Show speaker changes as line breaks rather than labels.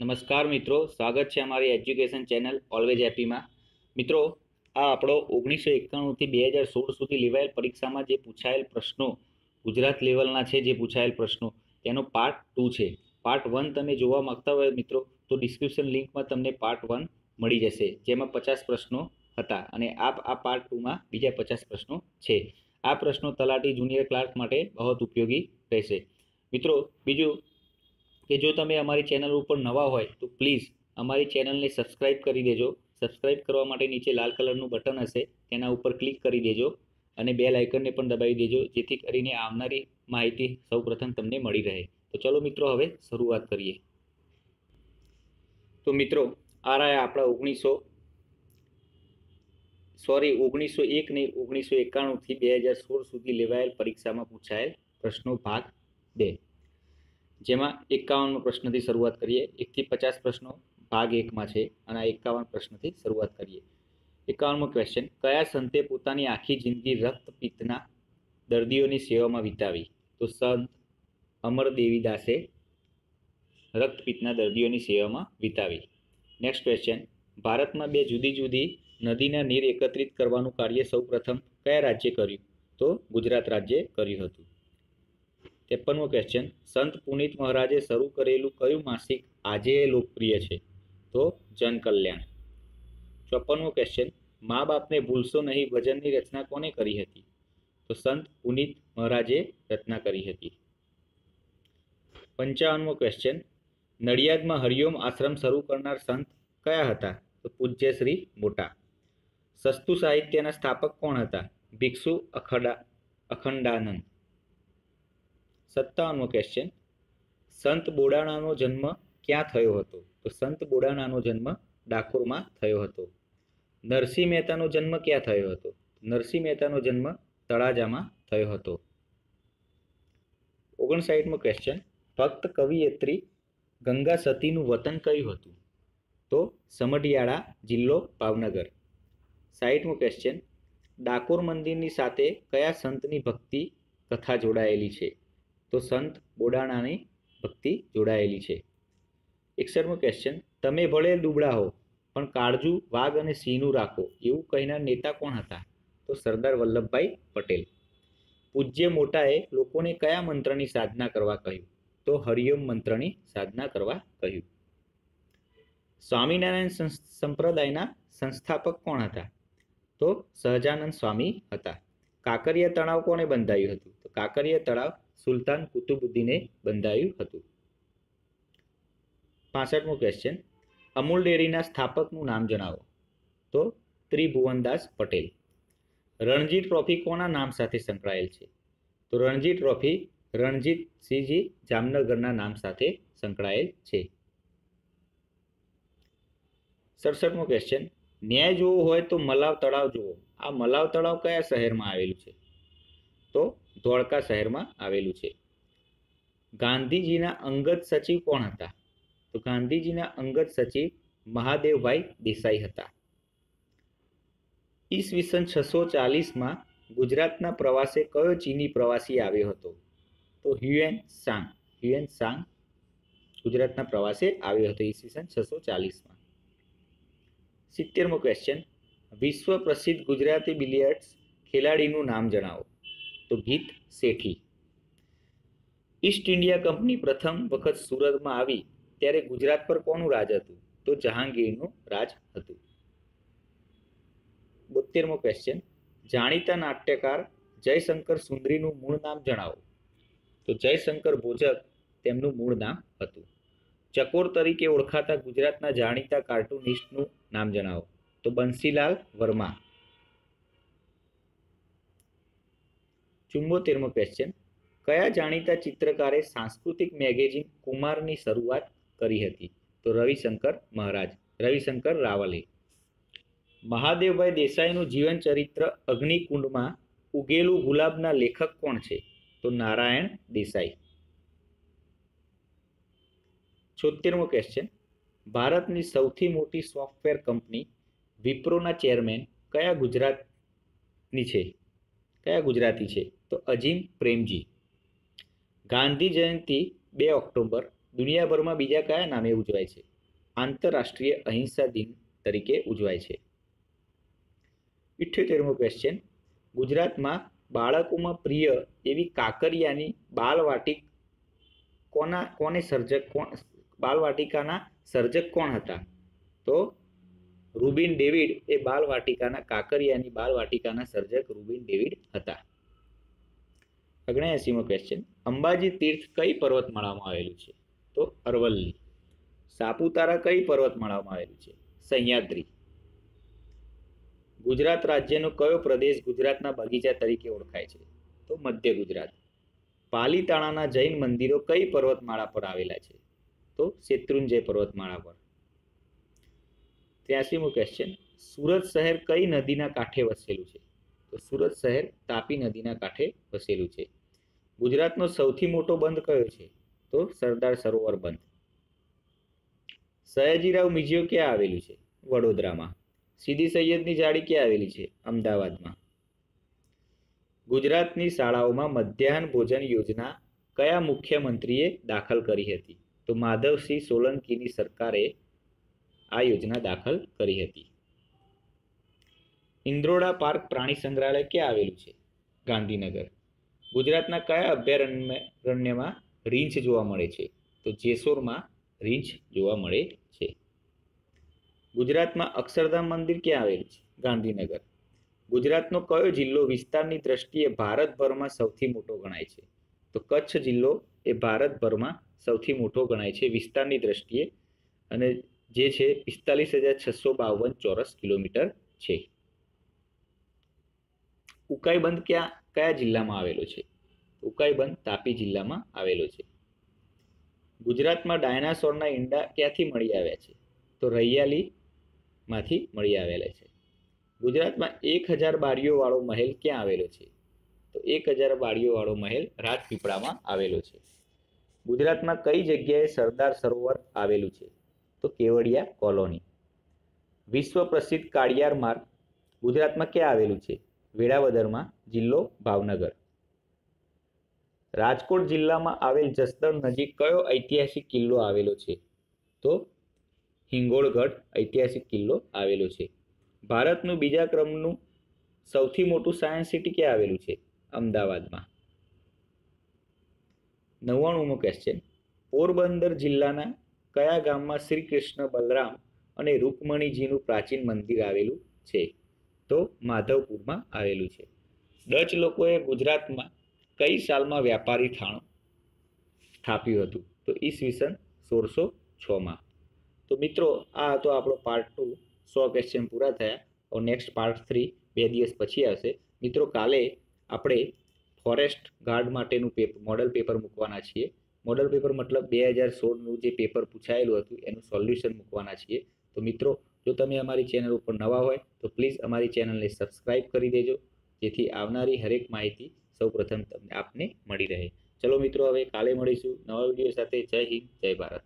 નમસ્કાર મિત્રો, સ્વાગત છે અમારી એજ્યુકેશન ચેનલ ઓલવેજ હેપીમાં મિત્રો, આ આપણો ઓગણીસો એકાણુંથી બે હજાર સોળ સુધી લેવાયેલ પરીક્ષામાં જે પૂછાયેલ પ્રશ્નો, ગુજરાત લેવલના છે જે પૂછાયેલ પ્રશ્નો, તેનો પાર્ટ ટુ છે. પાર્ટ વન તમે જોવા માંગતા હોય મિત્રો, તો ડિસ્ક્રિપ્શન લિંકમાં તમને પાર્ટ વન મળી જશે, જેમાં પચાસ પ્રશ્નો હતા અને આ આ પાર્ટ ટુમાં બીજા પચાસ પ્રશ્નો છે. આ પ્રશ્નો તલાટી જુનિયર ક્લાર્ક માટે બહુ ઉપયોગી રહેશે. મિત્રો, બીજું કે જો તમે અમારી ચેનલ ઉપર નવા હોય તો પ્લીઝ અમારી ચેનલને સબસ્ક્રાઇબ કરી દેજો. સબસ્ક્રાઇબ કરવા માટે નીચે લાલ કલરનું બટન હશે, તેના ઉપર ક્લિક કરી દેજો અને બે લાઇકનને પણ દબાવી દેજો, જેથી કરીને આવનારી માહિતી સૌપ્રથમ તમને મળી રહે. તો ચલો મિત્રો, હવે શરૂઆત કરીએ. તો મિત્રો, આ રહ્યા આપણા ઓગણીસો, સોરી, ઓગણીસો એક નહીં ઓગણીસો એકાણુંથી બે હજાર સોળ સુધી લેવાયેલ પરીક્ષામાં પૂછાયેલ પ્રશ્નો ભાગ બે. જેમાં એકાવનમો પ્રશ્નથી શરૂઆત કરીએ. એકથી પચાસ પ્રશ્નો ભાગ એકમાં છે અને આ એકાવન પ્રશ્નથી શરૂઆત કરીએ. એકાવનમો ક્વેશ્ચન કયા સંતે પોતાની આખી જિંદગી રક્તપિત્તના દર્દીઓની સેવામાં વિતાવી? તો સંત અમર દેવીદાસે રક્તપિત્તના દર્દીઓની સેવામાં વિતાવી. નેક્સ્ટ ક્વેશ્ચન ભારતમાં બે જુદી જુદી નદીના નીર એકત્રિત કરવાનું કાર્ય સૌપ્રથમ કયા રાજ્યે કર્યું? તો ગુજરાત રાજ્યે કર્યું હતું. ત્રેપનમો ક્વેશ્ચન સંત પુનિત મહારાજે શરૂ કરેલું કયું માસિક આજે લોકપ્રિય છે? તો જનકલ્યાણ. ચોપનમો ક્વેશ્ચન મા બાપને ભૂલશો નહીં, ભજનની રચના કોને કરી હતી? તો સંત પુનિત મહારાજે રચના કરી હતી. પંચાવનમો ક્વેશ્ચન નડિયાદમાં હરિઓમ આશ્રમ શરૂ કરનાર સંત કયા હતા? તો પૂજ્ય શ્રી મોટા. સસ્તુ સાહિત્યના સ્થાપક કોણ હતા? ભિક્ષુ અખડા, અખંડાનંદ. સત્તાવનમો ક્વેશ્ચન સંત બોડાણાનો જન્મ ક્યાં થયો હતો? તો સંત બોડાણાનો જન્મ ડાકોરમાં થયો હતો. નરસિંહ મહેતાનો જન્મ ક્યાં થયો હતો? નરસિંહ મહેતાનો જન્મ તળાજામાં થયો હતો. ઓગણસાઠમો ક્વેશ્ચન ભક્ત કવિયત્રી ગંગા સતીનું વતન કયું હતું? તો સમઢિયાળા જિલ્લો ભાવનગર. સાહીઠમો ક્વેશ્ચન ડાકોર મંદિરની સાથે કયા સંતની ભક્તિ કથા જોડાયેલી છે? તો સંત બોડાણાની ભક્તિ જોડાયેલી છે. એકસઠમો ક્વેશ્ચન તમે ભલે દુબળા હો, પણ કાળજુ, વાઘ અને સિંહનું રાખો, એવું કહીના નેતા કોણ હતા? તો સરદાર વલ્લભભાઈ પટેલ. પૂજ્ય મોટાએ લોકોને કયા મંત્રની સાધના કરવા કહ્યું? તો હરિઓમ મંત્રની સાધના કરવા કહ્યું. સ્વામિનારાયણ સંપ્રદાયના સંસ્થાપક કોણ હતા? તો સહજાનંદ સ્વામી હતા. કાંકરિયા તળાવ કોને બંધાયું હતું? તો કાંકરિયા તળાવ સુલતાન કુતુબુદ્દીને બંધાયું હતું. પાસઠમો ક્વેશ્ચન અમૂલ ડેરીના સ્થાપકનું નામ જણાવો. તો ત્રિભુવનદાસ પટેલ. રણજી ટ્રોફી કોના નામ સાથે સંકળાયેલ છે? તો રણજી ટ્રોફી રણજીત સિંહજી જામનગરના નામ સાથે સંકળાયેલ છે. સડસઠમો ક્વેશ્ચન ન્યાય જોવો હોય તો મલાવ તળાવ જુઓ આ મલાવ તળાવ કયા શહેરમાં આવેલું છે? તો ધોળકા શહેરમાં આવેલું છે. ગાંધીજીના અંગત સચિવ કોણ હતા? તો ગાંધીજીના અંગત સચિવ મહાદેવભાઈ દેસાઈ હતા. ઈસવીસન છસો ચાલીસમાં ગુજરાતના પ્રવાસે કયો ચીની પ્રવાસી આવ્યો હતો? તો હ્યુએન સાંગ. હ્યુએન સાંગ ગુજરાતના પ્રવાસે આવ્યો હતો ઈસવીસન છસો ચાલીસમાં. સિત્તેરમો ક્વેશ્ચન વિશ્વ પ્રસિદ્ધ ગુજરાતી બિલિયર્ડ્સ ખેલાડીનું નામ જણાવો. તો ગીત શેઠી. ઈસ્ટ ઇન્ડિયા કંપની પ્રથમ વખત સુરતમાં આવી ત્યારે ગુજરાત પર કોનું રાજ હતું? તો જહાંગીરનું રાજ હતું. બોતેરમો ક્વેશ્ચન જાણીતા નાટ્યકાર જયશંકર સુંદરીનું મૂળ નામ જણાવો. તો જયશંકર ભોજક તેમનું મૂળ નામ હતું. ચકોર તરીકે ઓળખાતા ગુજરાતના જાણીતા કાર્ટુનિસ્ટનું નામ જણાવો. તો બંસીલાલ વર્મા. ચુંબોતેરમો ક્વેશ્ચન કયા જાણીતા ચિત્રકારે સાંસ્કૃતિક મેગેઝિન કુમારની શરૂઆત કરી હતી? તો રવિશંકર મહારાજ, રવિશંકર રાવલે. મહાદેવભાઈ દેસાઈનું જીવન ચરિત્ર અગ્નિકુંડમાં ઉગેલું ગુલાબના લેખક કોણ છે? તો નારાયણ દેસાઈ. છોતેરમો ક્વેશ્ચન ભારતની સૌથી મોટી સોફ્ટવેર કંપની વિપ્રોના ચેરમેન કયા ગુજરાતની છે? કયા ગુજરાતી છે? તો અજીમ પ્રેમજી. ગાંધી જયંતિ બે ઓક્ટોબર, દુનિયાભરમાં બીજા કયા નામે ઉજવાય છે? આંતરરાષ્ટ્રીય અહિંસા દિન તરીકે ઉજવાય છે. ઇઠ્યોતેરમો ક્વેશ્ચન ગુજરાતમાં બાળકોમાં પ્રિય એવી કાકરિયાની બાલવાટિક કોના, કોને સર્જક, કોણ, બાલવાટિકાના સર્જક કોણ હતા? તો રૂબિન ડેવિડ એ બાલવાટિકાના કાકરિયાની બાલવાટિકાના સર્જક રૂબિન ડેવિડ હતા. ઓગણએસીમો ક્વેશ્ચન અંબાજી તીર્થ કઈ પર્વતમાળામાં આવેલું છે? તો અરવલ્લી. સાપુતારા કઈ પર્વતમાળામાં આવેલું છે? સહ્યાદ્રી. ગુજરાત રાજ્યનો કયો પ્રદેશ ગુજરાતના બગીચા તરીકે ઓળખાય છે? તો મધ્ય ગુજરાત. પાલીતાણાના જૈન મંદિરો કઈ પર્વતમાળા પર આવેલા છે? તો શેત્રુંજય પર્વતમાળા પર. ત્યાસીમો ક્વેશ્ચન સુરત શહેર કઈ નદીના કાંઠે વસેલું છે? તો સુરત શહેર તાપી નદીના કાંઠે વસેલું છે. ગુજરાતનો સૌથી મોટો બંધ કયો છે? તો સરદાર સરોવર બંધ. સયાજીરાવ મ્યુઝિયમ ક્યાં આવેલું છે? વડોદરામાં. સીધી સૈયદની જાળી ક્યાં આવેલી છે? અમદાવાદમાં. ગુજરાતની શાળાઓમાં મધ્યાહન ભોજન યોજના કયા મુખ્યમંત્રીએ દાખલ કરી હતી? તો માધવસિંહ સોલંકીની સરકારે આ યોજના દાખલ કરી હતી. ઇન્દ્રોડા પાર્ક પ્રાણી સંગ્રહાલય ક્યાં આવેલું છે? ગાંધીનગર. ગુજરાતના કયા અભયારણ્યમાં રીંછ જોવા મળે છે? તો જેસોરમાં રીંછ જોવા મળે છે. ગુજરાતમાં અક્ષરધામ મંદિર ક્યાં આવેલું છે? ગાંધીનગર. ગુજરાતનો કયો જિલ્લો વિસ્તારની દ્રષ્ટિએ ભારતભરમાં સૌથી મોટો ગણાય છે? તો કચ્છ જિલ્લો એ ભારતભરમાં સૌથી મોટો ગણાય છે વિસ્તારની દ્રષ્ટિએ. અને જે છે પિસ્તાલીસ હજાર છસો બાવન ચોરસ કિલોમીટર છે. ઉકાઈ બંધ ક્યાં, કયા જિલ્લામાં આવેલો છે? ઉકાઈ બંધ તાપી જિલ્લામાં આવેલો છે. ગુજરાતમાં ડાયનાસોરના ઈંડા ક્યાંથી મળી આવ્યા છે? તો રૈયાલીમાંથી મળી આવેલા છે. ગુજરાતમાં એક હજાર બારીઓવાળો મહેલ ક્યાં આવેલો છે? તો એક હજાર બારીઓવાળો મહેલ રાજપીપળામાં આવેલો છે. ગુજરાતમાં કઈ જગ્યાએ સરદાર સરોવર આવેલું છે? તો કેવડિયા કોલોની. વિશ્વ પ્રસિદ્ધ કાળિયાર માર્ગ ગુજરાતમાં ક્યાં આવેલું છે? વેળાવદરમાં જિલ્લો ભાવનગર. રાજકોટ જિલ્લામાં આવેલ જસદણ નજીક કયો ઐતિહાસિક કિલ્લો આવેલો છે? તો હિંગોળગઢ ઐતિહાસિક કિલ્લો આવેલો છે. ભારતનું બીજા ક્રમનું સૌથી મોટું સાયન્સ સિટી ક્યાં આવેલું છે? અમદાવાદમાં. નવ્વાણુંમો ક્વેશ્ચન પોરબંદર જિલ્લાના કયા ગામમાં શ્રી કૃષ્ણ બલરામ અને રૂકમણીજીનું પ્રાચીન મંદિર આવેલું છે? તો માધવપુરમાં આવેલું છે. ડચ લોકોએ ગુજરાતમાં કઈ સાલમાં વ્યાપારી થાણું સ્થાપ્યું હતું? તો ઈસવીસન સોળસો છમાં. તો મિત્રો, આ હતો આપણો પાર્ટ ટુ સો ક્વેશ્ચન પૂરા થયા. હવે નેક્સ્ટ પાર્ટ થ્રી બે દિવસ પછી આવશે. મિત્રો, કાલે આપણે ફોરેસ્ટ ગાર્ડ માટેનું પેપર મોડલ પેપર મૂકવાના છીએ. મોડલ પેપર મતલબ બે હજાર સોળનું જે પેપર પૂછાયેલું હતું, એનું સોલ્યુશન મૂકવાના છીએ. તો મિત્રો, જો તમે અમારી ચેનલ ઉપર નવા હોય, તો પ્લીઝ અમારી ચેનલને સબસ્ક્રાઇબ કરી દેજો, જેથી આવનારી હરેક માહિતી સૌપ્રથમ તમને આપને મળી રહે. ચલો મિત્રો, હવે કાલે મળીશું નવા વીડિયો સાથે. જય હિન્દ, જય ભારત.